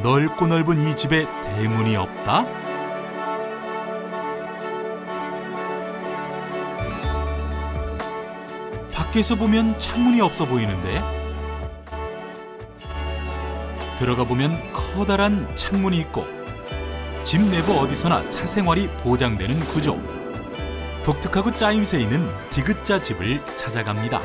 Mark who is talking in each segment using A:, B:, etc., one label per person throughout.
A: 넓고 넓은 이 집에 대문이 없다? 밖에서 보면 창문이 없어 보이는데 들어가 보면 커다란 창문이 있고 집 내부 어디서나 사생활이 보장되는 구조. 독특하고 짜임새 있는 디귿자 집을 찾아갑니다.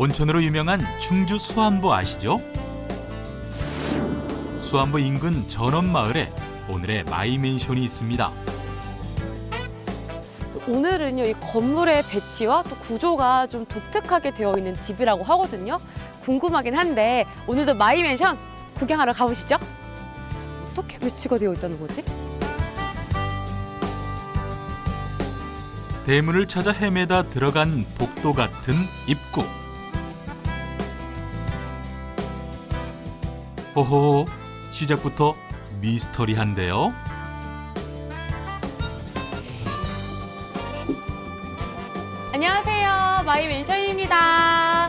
A: 온천으로 유명한 충주 수안보 아시죠? 수안보 인근 전원마을에 오늘의 마이맨션이 있습니다.
B: 오늘은요, 이 건물의 배치와 또 구조가 좀 독특하게 되어 있는 집이라고 하거든요. 궁금하긴 한데 오늘도 마이맨션 구경하러 가보시죠. 어떻게 배치가 되어 있다는 거지?
A: 대문을 찾아 헤매다 들어간 복도 같은 입구. 호호, 시작부터 미스터리한데요.
B: 안녕하세요, 마이맨션입니다.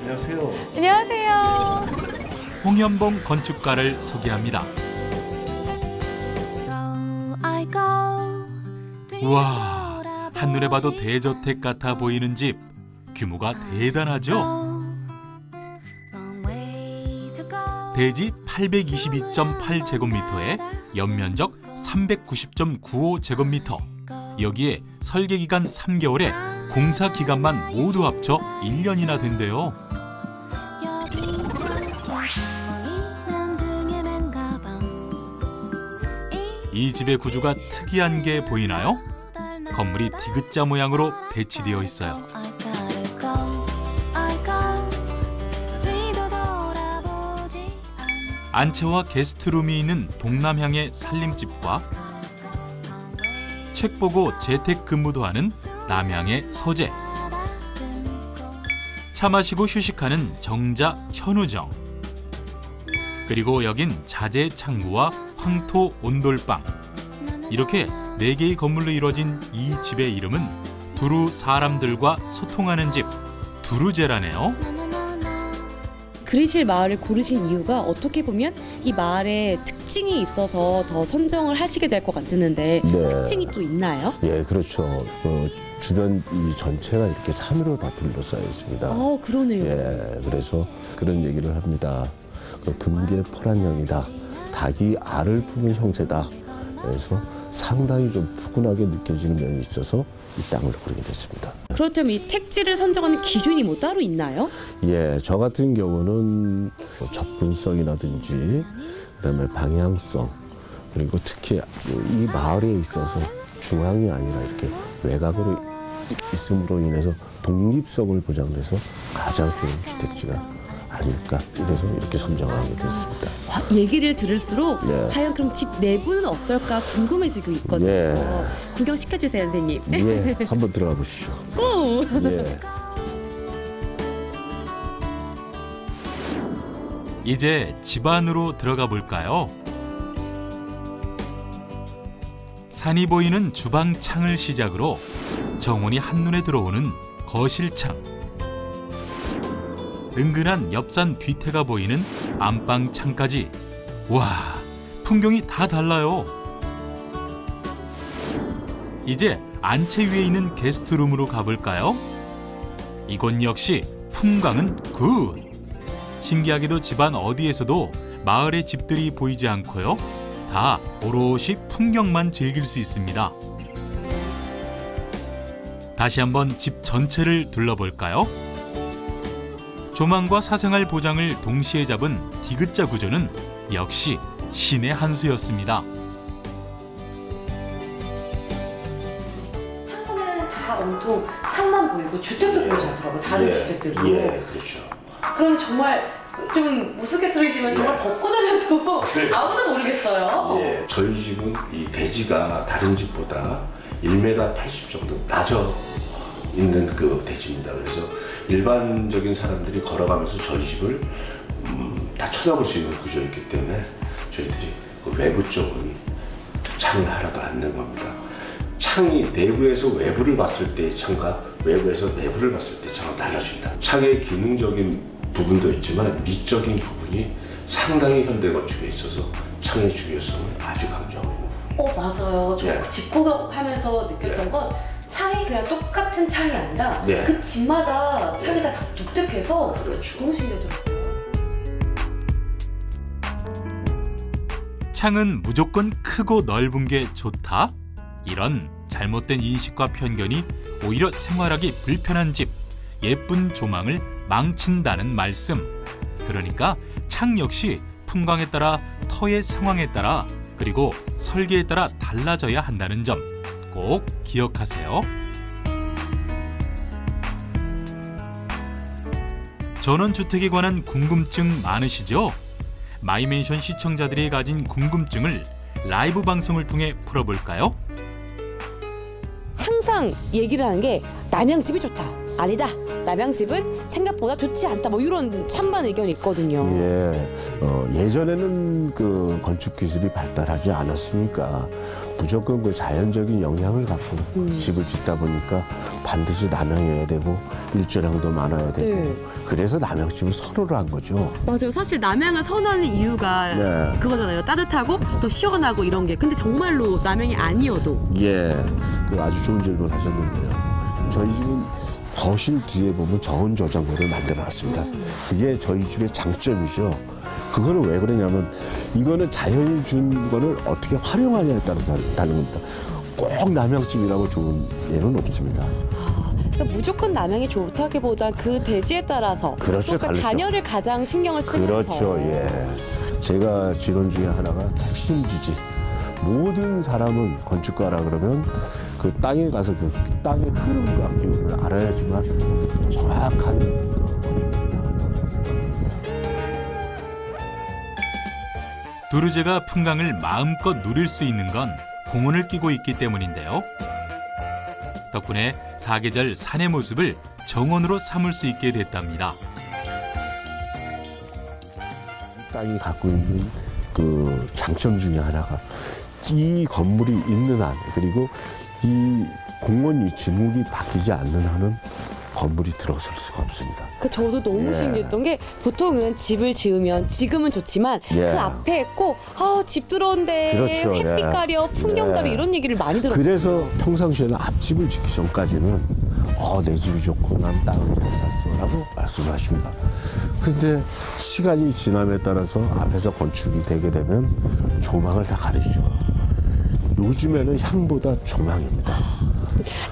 C: 안녕하세요.
B: 안녕하세요.
A: 홍현봉 건축가를 소개합니다. 우와, 한눈에 봐도 대저택 같아 보이는 집. 규모가 대단하죠? 대지 822.8제곱미터에 연면적 390.95제곱미터. 여기에 설계 기간 3개월에 공사 기간만 모두 합쳐 1년이나 된대요. 이 집의 구조가 특이한 게 보이나요? 건물이 디귿자 모양으로 배치되어 있어요. 안채와 게스트룸이 있는 동남향의 살림집과 책 보고 재택 근무도 하는 남향의 서재. 차 마시고 휴식하는 정자 현우정. 그리고 여긴 자재 창고와 황토 온돌방. 이렇게 네 개의 건물로 이루어진 이 집의 이름은 두루 사람들과 소통하는 집 두루제라네요.
D: 그리실 마을을 고르신 이유가 어떻게 보면 이 마을에 특징이 있어서 더 선정을 하시게 될 것 같았는데
C: 네.
D: 특징이 또 있나요?
C: 예, 그렇죠. 어, 주변 이 전체가 이렇게 산으로 다 둘러싸여 있습니다.
D: 어 그러네요.
C: 예, 그래서 그런 얘기를 합니다. 그 금계 포란형이다. 닭이 알을 품은 형태다. 그래서 상당히 좀 푸근하게 느껴지는 면이 있어서 이 땅을 고르게 됐습니다.
D: 그렇다면 이 택지를 선정하는 기준이 뭐 따로 있나요?
C: 예, 저 같은 경우는 뭐 접근성이라든지 그다음에 방향성 그리고 특히 이 마을에 있어서 중앙이 아니라 이렇게 외곽으로 이- 있음으로 인해서 독립성을 보장돼서 가장 좋은 주택지가 아닐까 이래서 이렇게 선정하게 됐습니다.
D: 와, 얘기를 들을수록
C: 예.
D: 과연 그럼 집 내부는 어떨까 궁금해지고 있거든요.
C: 예.
D: 구경 시켜주세요, 선생님.
C: 예, 한번 들어가 보시죠.
D: 꼭.
C: 예.
A: 이제 집 안으로 들어가 볼까요? 산이 보이는 주방 창을 시작으로 정원이 한눈에 들어오는 거실 창. 은근한 옆산 뒤태가 보이는 안방 창까지. 와, 풍경이 다 달라요. 이제 안채 위에 있는 게스트룸으로 가볼까요? 이곳 역시 풍광은 굿. 신기하게도 집안 어디에서도 마을의 집들이 보이지 않고요. 다 오롯이 풍경만 즐길 수 있습니다. 다시 한번 집 전체를 둘러볼까요? 조망과 사생활 보장을 동시에 잡은 디귿자 구조는 역시 신의 한 수였습니다.
B: 창문에는 다 온통 산만 보이고 주택도 보이지 않더라고요. 다른 주택들도.
C: 그렇죠.
B: 그럼 정말 좀 우스갯소리지만 정말
C: 예.
B: 벚꽃 하면서
C: 네.
B: 아무도 모르겠어요.
C: 예, 저희 집은 이 대지가 다른 집보다 1m 80 정도 낮아 있는 그 대지입니다. 그래서 일반적인 사람들이 걸어가면서 저희 집을 음, 다 쳐다볼 수 있는 구조였기 때문에 저희들이 그 외부 쪽은 창을 하나도 안 낸 겁니다. 창이 내부에서 외부를 봤을 때의 창과 외부에서 내부를 봤을 때의 창은 달라집니다. 창의 기능적인 부분도 있지만 미적인 부분이 상당히 현대 건축에 있어서 창의 중요성을 아주 강조하고 있는
D: 어 맞아요. 저
C: 네.
D: 집구경 하면서 느꼈던
C: 네.
D: 건 창이 그냥 똑같은 창이 아니라
C: 네.
D: 그 집마다 창이 다 독특해서
C: 그렇죠.
D: 너무 신기하더라고요.
A: 창은 무조건 크고 넓은 게 좋다? 이런 잘못된 인식과 편견이 오히려 생활하기 불편한 집, 예쁜 조망을 망친다는 말씀. 그러니까 창 역시 풍광에 따라 터의 상황에 따라 그리고 설계에 따라 달라져야 한다는 점 꼭 기억하세요. 전원주택에 관한 궁금증 많으시죠? 마이맨션 시청자들이 가진 궁금증을 라이브 방송을 통해 풀어볼까요?
B: 항상 얘기를 하는 게 남양집이 좋다. 아니다. 남양집은 생각보다 좋지 않다. 뭐 이런 찬반 의견이 있거든요.
C: 예, 어, 예전에는 그 건축 기술이 발달하지 않았으니까 무조건 그 자연적인 영향을 갖고
B: 음.
C: 집을 짓다 보니까 반드시 남향해야 되고 일조량도 많아야 되고
B: 네.
C: 그래서 남향집을 선호를 한 거죠.
B: 맞아요. 사실 남양을 선호하는 이유가
C: 네.
B: 그거잖아요. 따뜻하고 또 시원하고 이런 게. 근데 정말로 남양이 아니어도
C: 예, 그 아주 좋은 질문 하셨는데요. 저희 집은 거실 뒤에 보면 저온 저장고를 만들어 놨습니다. 그게 저희 집의 장점이죠. 그거는 왜 그러냐면 이거는 자연이 준 거를 어떻게 활용하냐에 따라서 다른 겁니다. 꼭 남양집이라고 좋은 예는 없습니다.
B: 그러니까 무조건 남양이 좋다기보다 그 대지에 따라서
C: 그렇죠,
B: 그러니까
C: 다르죠.
B: 단열을 가장 신경을 쓰면서
C: 그렇죠, 예. 제가 지론 중에 하나가 핵심 지지. 모든 사람은 건축가라 그러면 그 땅에 가서 그 땅의 흐름과 기운을 알아야지만 정확한 그 생각합니다.
A: 두루제가 풍광을 마음껏 누릴 수 있는 건 공원을 끼고 있기 때문인데요. 덕분에 사계절 산의 모습을 정원으로 삼을 수 있게 됐답니다.
C: 땅이 갖고 있는 그 장점 중에 하나가 이 건물이 있는 한 그리고 이 공원이 지목이 바뀌지 않는 한은 건물이 들어설 수가 없습니다.
B: 그 저도 너무
C: 예.
B: 신기했던 게 보통은 집을 지으면 지금은 좋지만
C: 예.
B: 그 앞에 있고 아집 들어온데
C: 그렇죠,
B: 햇빛
C: 예.
B: 가려 풍경 가려
C: 예.
B: 이런 얘기를 많이 들었어요.
C: 그래서 평상시에는 앞집을 짓기 전까지는 어, 내 집이 좋고 난 땅을 잘 샀어라고 말씀을 하십니다. 근데 시간이 지남에 따라서 앞에서 건축이 되게 되면 조망을 다 가리죠. 요즘에는 향보다 조망입니다.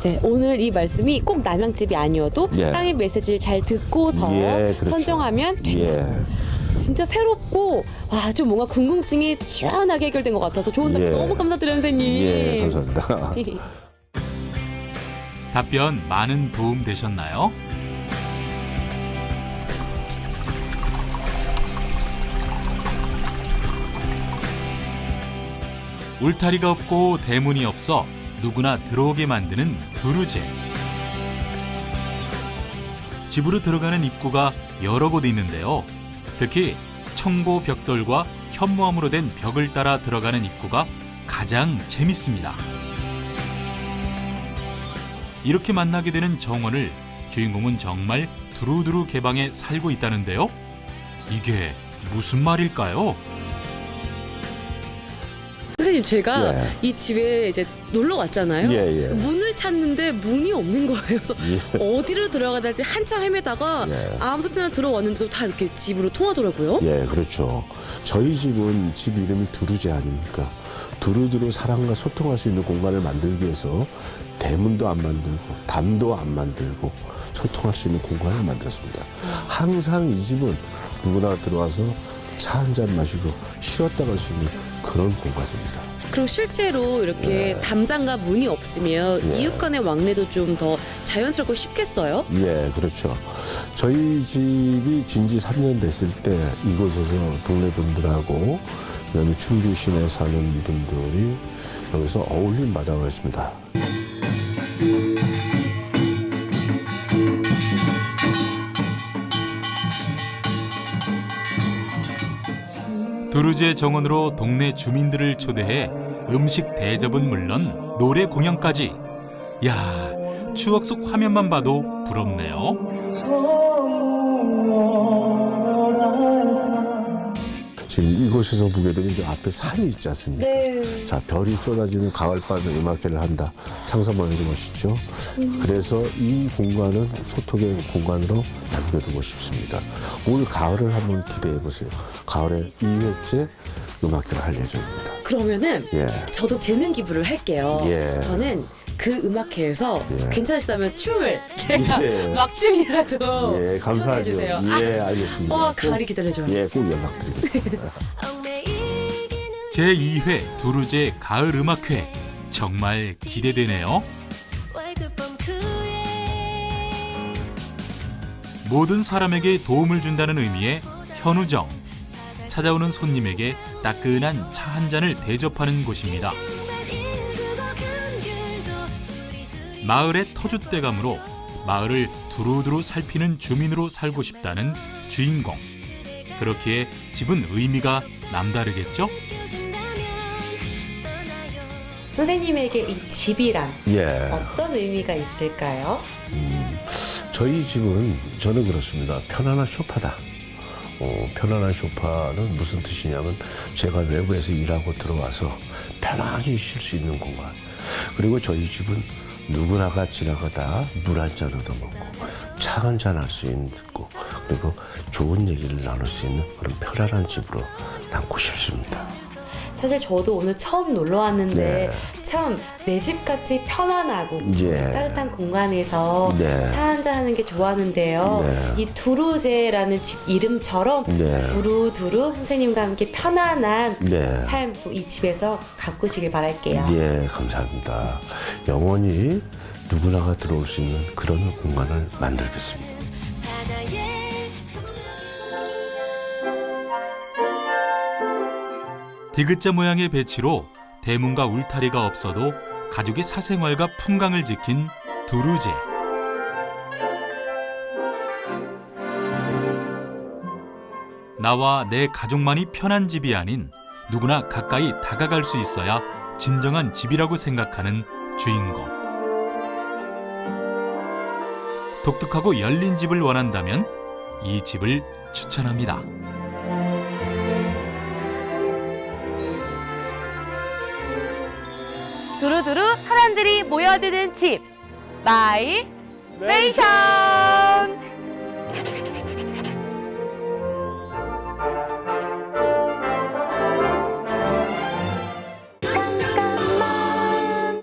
B: 네, 오늘 이 말씀이 꼭 남양집이 아니어도
C: 예.
B: 땅의 메시지를 잘 듣고서
C: 예, 그렇죠.
B: 선정하면
C: 예.
B: 진짜 새롭고 와 좀 뭔가 궁금증이 시원하게 해결된 것 같아서 좋은 답변
C: 예.
B: 너무 감사드려요 선생님.
C: 예, 감사합니다.
A: 답변 많은 도움 되셨나요? 울타리가 없고 대문이 없어 누구나 들어오게 만드는 두루제. 집으로 들어가는 입구가 여러 곳 있는데요. 특히 청고 벽돌과 현무암으로 된 벽을 따라 들어가는 입구가 가장 재밌습니다. 이렇게 만나게 되는 정원을 주인공은 정말 두루두루 개방해 살고 있다는데요. 이게 무슨 말일까요?
B: 선생님 제가
C: 예.
B: 이 집에 이제 놀러 왔잖아요.
C: 예, 예.
B: 문을 찾는데 문이 없는 거예요. 그래서
C: 예.
B: 어디로 들어가야 될지 한참 헤매다가
C: 예.
B: 아무 데나 들어왔는데도 다 이렇게 집으로 통하더라고요.
C: 예, 그렇죠. 저희 집은 집 이름이 두루제 아닙니까? 두루두루 사람과 소통할 수 있는 공간을 만들기 위해서 대문도 안 만들고 담도 안 만들고 소통할 수 있는 공간을 만들었습니다. 항상 이 집은 누구나 들어와서 차 한 잔 마시고 쉬었다 갈 수 있는 그런 공간입니다.
B: 그럼 실제로 이렇게
C: 예.
B: 담장과 문이 없으면
C: 예.
B: 이웃 간의 왕래도 좀 더 자연스럽고 쉽겠어요?
C: 예, 그렇죠. 저희 집이 진지 3년 됐을 때 이곳에서 동네 분들하고 그다음에 충주 시내 사는 분들이 여기서 어울림 마당을 했습니다.
A: 두루제 정원으로 동네 주민들을 초대해 음식 대접은 물론 노래 공연까지. 야, 추억 속 화면만 봐도 부럽네요.
C: 지금 이곳에서 보게 되면 저 앞에 산이 있지 않습니까?
B: 네.
C: 자, 별이 쏟아지는 가을밤에 음악회를 한다. 상상만 해도 멋있죠? 그래서 이 공간은 소통의 공간으로 남겨두고 싶습니다. 올 가을을 한번 기대해 보세요. 가을에 2회째 음악회를 할 예정입니다.
D: 그러면은
C: 예.
D: 저도 재능 기부를 할게요.
C: 예.
D: 저는 그 음악회에서
C: 예.
D: 괜찮으시다면 춤을 제가
C: 예.
D: 막춤이라도
C: 예, 감사하죠.
D: 해주세요.
C: 예, 알겠습니다.
D: 와
C: 꼭-
D: 가을이 기다려져요.
C: 예, 꼭 연락드리겠습니다.
A: 제2회 두루제 가을 음악회 정말 기대되네요. 모든 사람에게 도움을 준다는 의미의 현우정. 찾아오는 손님에게 따끈한 차 한 잔을 대접하는 곳입니다. 마을의 터줏대감으로 마을을 두루두루 살피는 주민으로 살고 싶다는 주인공. 그렇기에 집은 의미가 남다르겠죠?
D: 선생님에게 이 집이란
C: 예.
D: 어떤 의미가 있을까요?
C: 저희 집은 저는 그렇습니다. 편안한 소파다. 어, 편안한 소파는 무슨 뜻이냐면 제가 외부에서 일하고 들어와서 편안히 쉴 수 있는 공간. 그리고 저희 집은 누구나가 지나가다 물 한 잔 얻어먹고 차 한 잔 할 수 있고 그리고 좋은 얘기를 나눌 수 있는 그런 편안한 집으로 남고 싶습니다.
D: 사실 저도 오늘 처음 놀러 왔는데
C: 네.
D: 참내 집같이 편안하고
C: 예.
D: 따뜻한 공간에서
C: 네.
D: 차 한잔 하는 게 좋았는데요.
C: 네.
D: 이 두루제라는 집 이름처럼
C: 네.
D: 두루두루 선생님과 함께 편안한
C: 네.
D: 삶 이 집에서 가꾸시길 바랄게요.
C: 예, 감사합니다. 영원히 누구나가 들어올 수 있는 그런 공간을 만들겠습니다.
A: 디귿자 모양의 배치로 대문과 울타리가 없어도 가족의 사생활과 풍광을 지킨 두루제. 나와 내 가족만이 편한 집이 아닌 누구나 가까이 다가갈 수 있어야 진정한 집이라고 생각하는 주인공. 독특하고 열린 집을 원한다면 이 집을 추천합니다.
B: 두루두루 사람들이 모여드는 집. 마이 메이션! 잠깐만.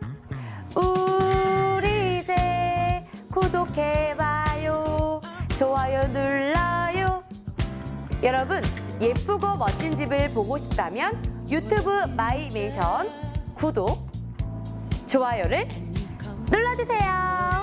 B: 우리 이제 구독해봐요. 좋아요 눌러요. 여러분 예쁘고 멋진 집을 보고 싶다면 유튜브 마이 메이션 구독 좋아요를 눌러주세요.